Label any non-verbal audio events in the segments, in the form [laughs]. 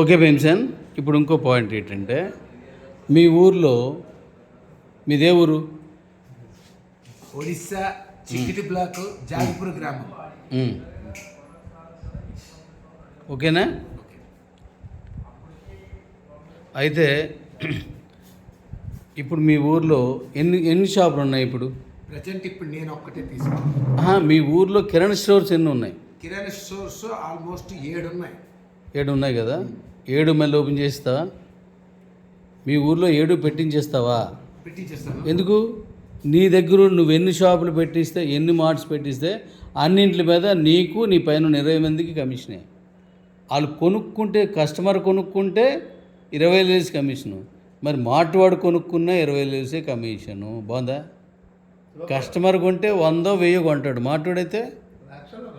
Okay భీమ్సన్ ఇప్పుడు ఇంకో point ఏంటంటే మీ ఊర్లో మీదే ఊరు? ఒడిస్సా చిక్కిటి బ్లాక్ జాగిపూర్ గ్రామం. ఓకేనా? అయితే ఇప్పుడు మీ ఊర్లో ఎన్ని ఎన్ని షాపులు ఉన్నాయి ఇప్పుడు? ప్రజెంట్ ఇప్పుడు నేను ఒక్కటే తీసుకున్నాను మీ ఊర్లో కిరణ్ స్టోర్స్ ఎన్ని ఉన్నాయి? కిరాణా స్టోర్స్ ఆల్మోస్ట్ ఏడు ఉన్నాయి ఏడు ఉన్నాయి కదా? ఏడు మళ్ళీ ఓపెన్ చేస్తావా మీ ఊర్లో ఏడు పెట్టించేస్తావా? ఎందుకు? నీ దగ్గర నువ్వు ఎన్ని షాపులు పెట్టిస్తే ఎన్ని మార్ట్స్ పెట్టిస్తే అన్నింటి మీద నీకు నీ పైన ఇరవై మందికి కమిషనే. వాళ్ళు కొనుక్కుంటే కస్టమర్ కొనుక్కుంటే ఇరవై వేసి కమిషను. మరి మార్ట్ వాడు కొనుక్కున్న ఇరవై వేసే కమిషను. బాగుందా? కస్టమర్ కొంటే వందో వెయ్యి కొంటాడు. మార్ట్ వాడైతే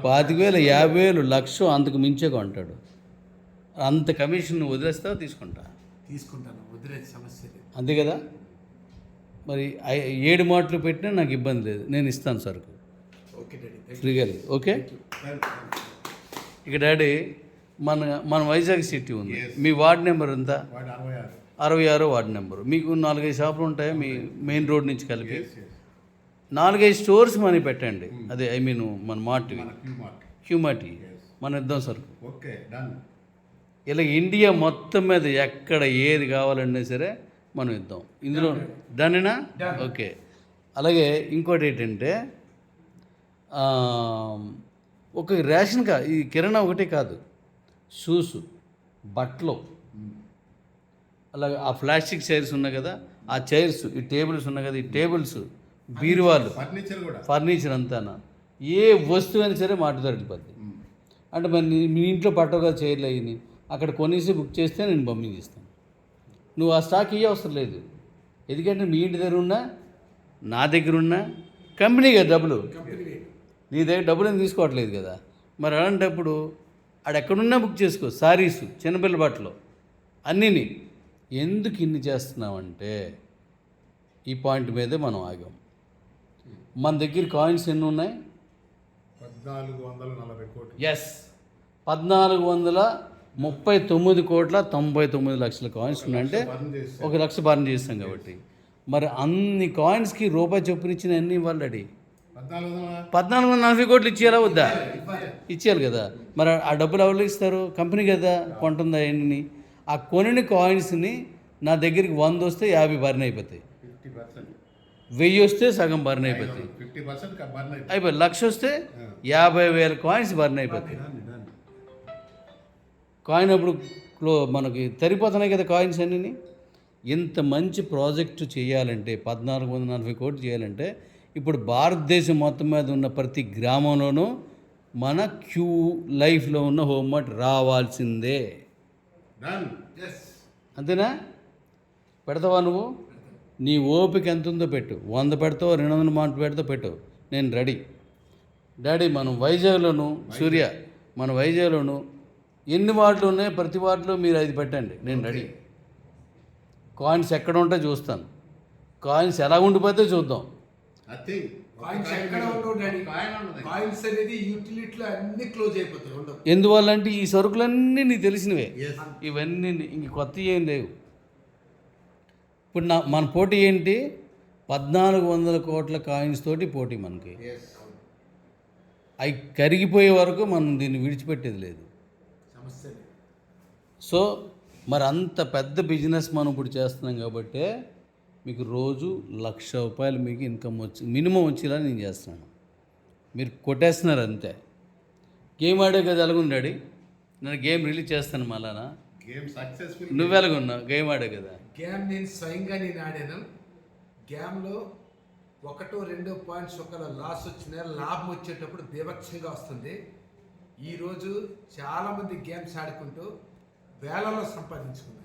పాతిక వేలు యాభై వేలు లక్ష అంతకు మించే కొంటాడు. అంత కమిషన్ నువ్వు వదిలేస్తావా తీసుకుంటా తీసుకుంటాను వదిలేదు సమస్య లేదు. అంతే కదా? మరి ఏడు మాటలు పెట్టినా నాకు ఇబ్బంది లేదు. నేను ఇస్తాను సరుకు ఓకే డాడీ ఫ్రీగా లేదు ఓకే? ఇక డాడీ మన మన వైజాగ్ సిటీ ఉంది. మీ వార్డ్ నెంబర్ ఎంత? అరవై ఆరు. Ward number. మీకు నాలుగైదు షాపులు ఉంటాయా? మీ మెయిన్ రోడ్ నుంచి కలిపి? నాలుగైదు స్టోర్స్ మనీ పెట్టండి. అదే ఐ మీన్ మన మార్ట్ మన క్యూ మార్ట్. హ్యూమాటీ మన ఇద్దాం సరుకు ఓకే డన్. ఇలా ఇండియా మొత్తం మీద ఎక్కడ ఏది కావాలన్నా సరే మనం ఇద్దాం. ఇందులో డనేనా ఓకే. అలాగే ఇంకోటి ఏంటంటే ఒక రేషన్ కా ఈ కిరాణా ఒకటే కాదు షూస్ బట్టలు. అలాగే ఆ ప్లాస్టిక్ చైర్స్ ఉన్నాయి కదా ఆ చైర్స్ ఈ టేబుల్స్ ఉన్నాయి కదా ఈ టేబుల్స్ బీరువాలు ఫర్నిచర్ కూడా. ఫర్నిచర్ అంతానా? ఏ వస్తువు అయినా సరే మాట దొరికిపోద్ది అంటే మరి మీ ఇంట్లో పట్టవుగా చైర్లు అయ్యి అక్కడ కొనేసి బుక్ చేస్తే నేను పంపించేస్తాను. నువ్వు ఆ స్టాక్ ఇయ్య అవసరం లేదు. ఎందుకంటే మీ ఇంటి దగ్గర ఉన్నా నా దగ్గర ఉన్నా కంపెనీ కదా డబ్బులు. నీ దగ్గర డబ్బులు ఏం తీసుకోవట్లేదు కదా? మరి అలాంటప్పుడు ఆడ ఎక్కడున్నా బుక్ చేసుకో. సారీస్ చిన్నపిల్ల బట్టలు అన్నీని. ఎందుకు ఇన్ని చేస్తున్నామంటే ఈ పాయింట్ మీదే మనం ఆగాం. మన దగ్గర కాయిన్స్ ఎన్ని ఉన్నాయి? పద్నాలుగు వందల నలభై కోట్లు. ఎస్ పద్నాలుగు వందల ముప్పై తొమ్మిది కోట్ల తొంభై తొమ్మిది లక్షల కాయిన్స్ ఉన్నాయంటే ఒక లక్ష బర్న్ చేస్తాం కాబట్టి. మరి అన్ని కాయిన్స్కి రూపాయి చొప్పున ఇచ్చిన అన్ని ఇవ్వాలి డాడీ? పద్నాలుగు వందల నలభై కోట్లు ఇచ్చేయాలా వద్దా? ఇచ్చేయాలి కదా. మరి ఆ డబ్బులు ఎవరు ఇస్తారు? కంపెనీ కదా కొంటుందా ఎన్ని? ఆ కొనిన కాయిన్స్ని నా దగ్గరికి వంద వస్తే యాభై బర్న్ అయిపోతాయి. వెయ్యి వస్తే సగం బర్న్ అయిపోతాయి. అయిపోయి లక్ష వస్తే యాభై వేల కాయిన్స్ బర్న్ అయిపోతాయి. కాయిన్ అప్పుడు క్లో మనకి తరిపోతున్నాయి కదా కాయిన్స్ అన్నీ ఇంత మంచి ప్రాజెక్టు చేయాలంటే పద్నాలుగు వందల నలభై కోట్లు చేయాలంటే ఇప్పుడు భారతదేశం మొత్తం మీద ఉన్న ప్రతి గ్రామంలోనూ మన క్యూ లైఫ్లో ఉన్న హోమ్ మార్ట్ రావాల్సిందే. అంతేనా? పెడతావా నువ్వు? నీ ఓపిక ఎంత ఉందో పెట్టు. వంద పెడతావు రెండు వందల మాట పెడతావు పెట్టు. నేను రెడీ. డాడీ మనం వైజాగ్లోను సూర్య మన వైజాగ్లోను ఎన్ని వార్డులు ఉన్నాయి? ప్రతి వార్డులో మీరు ఐదు పెట్టండి. నేను రెడీ. కాయిన్స్ ఎక్కడ ఉంటే చూస్తాను. కాయిన్స్ ఎలా ఉండిపోతే చూద్దాం. అది కాయిన్స్ ఎక్కడ ఉండవు డాడీ? కాయిన్ ఉండదు కాయిన్స్ అనేది యూటిలిటీలో అన్ని క్లోజ్ అయిపోతాయి. ఉండవు. ఎందువల్ల అంటే ఈ సరుకులన్నీ నీకు తెలిసినవే. ఇవన్నీ ఇంక కొత్త ఏం లేవు. ఇప్పుడు నా మన పోటీ ఏంటి? పద్నాలుగు వందల కోట్ల కాయిన్స్ తోటి పోటీ మనకి. అవి కరిగిపోయే వరకు మనం దీన్ని విడిచిపెట్టేది లేదు. సో మరి అంత పెద్ద బిజినెస్ మనం ఇప్పుడు చేస్తున్నాం కాబట్టి మీకు రోజు లక్ష రూపాయలు మీకు ఇన్కమ్ వచ్చి మినిమం వచ్చేలా నేను చేస్తున్నాను. మీరు కొట్టేస్తున్నారు అంతే. గేమ్ ఆడే కదా ఎలాగుంది డాడీ? నేను గేమ్ రిలీజ్ చేస్తాను మళ్ళానా? గేమ్ సక్సెస్ఫుల్ నువ్వు ఎలాగున్నావు? గేమ్ ఆడే కదా. గేమ్ నేను స్వయంగా నేను ఆడాను. గేమ్లో ఒకటో రెండో పాయింట్స్ ఒకవేళ లాస్ వచ్చినా లాభం వచ్చేటప్పుడు బీభత్సంగా వస్తుంది. ఈరోజు చాలామంది గేమ్స్ ఆడుకుంటూ వేలలో సంపాదించుకున్నారు.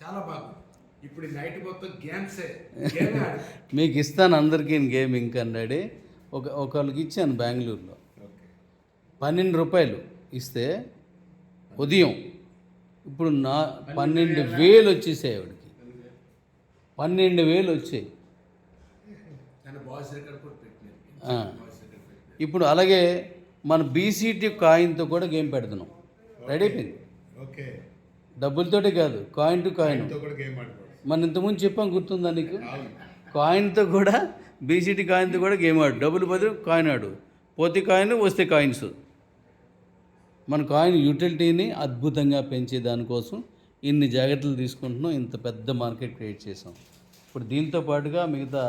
చాలా బాగుంది. ఇప్పుడు నైట్ మొత్తం గేమ్సే [laughs] మీకు ఇస్తాను అందరికీ గేమ్ ఇంకా డాడీ ఒక ఒకళ్ళకి ఇచ్చాను బెంగళూరులో. పన్నెండు రూపాయలు ఇస్తే ఉదయం. ఇప్పుడు నా పన్నెండు వేలు వచ్చేసాయి ఆవిడకి. పన్నెండు వేలు వచ్చాయి. ఇప్పుడు అలాగే మన బీసీటీ కాయిన్తో కూడా గేమ్ పెడుతున్నాం. రెడీ అయిపోయింది. ఓకే డబ్బులతోటే కాదు కాయిన్ టు కాయిన్ మన ఇంతకుముందు చెప్పాం గుర్తుందా నీకు? కాయిన్తో కూడా బీసీటీ కాయిన్తో కూడా గేమ్ ఆడు. డబ్బులు బదులు కాయిన్ ఆడు. పోతే కాయిన్ వస్తే కాయిన్స్ మన కాయిన్ యూటిలిటీని అద్భుతంగా పెంచే దానికోసం ఇన్ని జాగ్రత్తలు తీసుకుంటున్నాం ఇంత పెద్ద మార్కెట్ క్రియేట్ చేసాం ఇప్పుడు దీంతో పాటుగా మిగతా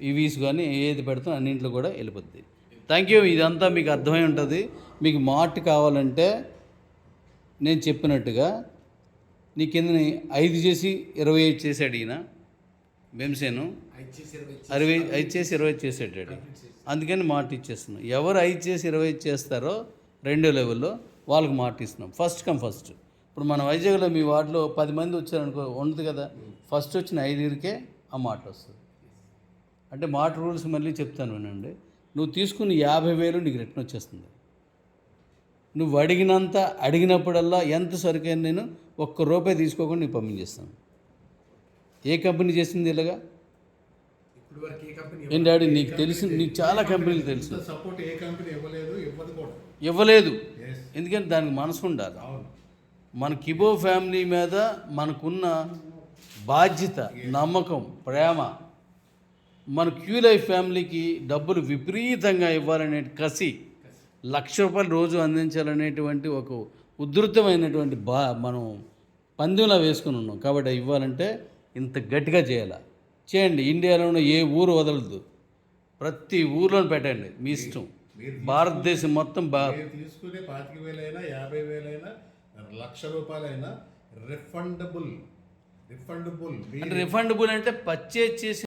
ఈవీస్ కానీ ఏది పెడతాం అన్నింటిలో కూడా వెళ్ళిపోద్ది. Thank you. ఇదంతా మీకు అర్థమై ఉంటుంది. మీకు మార్ట్ కావాలంటే నేను చెప్పినట్టుగా నీ కిందని ఐదు చేసి ఇరవై ఐదు చేశాడు ఈయన. బెంసేను చేసి అరవై ఐదు చేసి ఇరవై ఐదు చేసాడు డాడీ. అందుకని మాట ఇచ్చేస్తున్నాం. ఎవరు ఐదు చేసి ఇరవై ఐదు చేస్తారో రెండో లెవెల్లో వాళ్ళకి మాట ఇస్తున్నాం. First come first. ఇప్పుడు మన వైజాగ్లో మీ వార్డులో పది మంది వచ్చారనుకో ఉండదు కదా. ఫస్ట్ వచ్చిన ఐదుగురికే ఆ మాట వస్తుంది. అంటే మాట రూల్స్ మళ్ళీ చెప్తాను వినండి. నువ్వు తీసుకున్న యాభై వేలు నీకు రిటర్న్ వచ్చేస్తుంది. నువ్వు అడిగినంత అడిగినప్పుడల్లా ఎంత సరికైనా నేను ఒక్క రూపాయి తీసుకోకుండా నీకు పంపించేస్తాను. ఏ కంపెనీ చేసింది ఇలాగా? ఏ ఏం డాడీ నీకు తెలిసి నీకు చాలా కంపెనీలు తెలుసు. సపోర్ట్ ఏ కంపెనీ ఇవ్వలేదు ఇవ్వలేదు. ఎందుకంటే దానికి మనసు ఉండాలి. మన కిబో ఫ్యామిలీ మీద మనకున్న బాధ్యత నమ్మకం ప్రేమ మన క్యూ లైఫ్ ఫ్యామిలీకి డబ్బులు విపరీతంగా ఇవ్వాలనే కసి లక్ష రూపాయలు రోజు అందించాలనేటువంటి ఒక ఉధృతమైనటువంటి బా మనం పందెంలా వేసుకుని ఉన్నాం. కాబట్టి అవి ఇవ్వాలంటే ఇంత గట్టిగా చేయాలి? చేయండి. ఇండియాలో ఉన్న ఏ ఊరు వదలదు. ప్రతి ఊర్లో పెట్టండి. మీ ఇష్టం. భారతదేశం మొత్తం బా తీసుకునే పాతిక వేలైనా యాభై వేలైనా లక్ష రూపాయలైనా రిఫండబుల్ రిఫండబుల్ అంటే రిఫండబుల్ అంటే పర్చేజ్ చేసి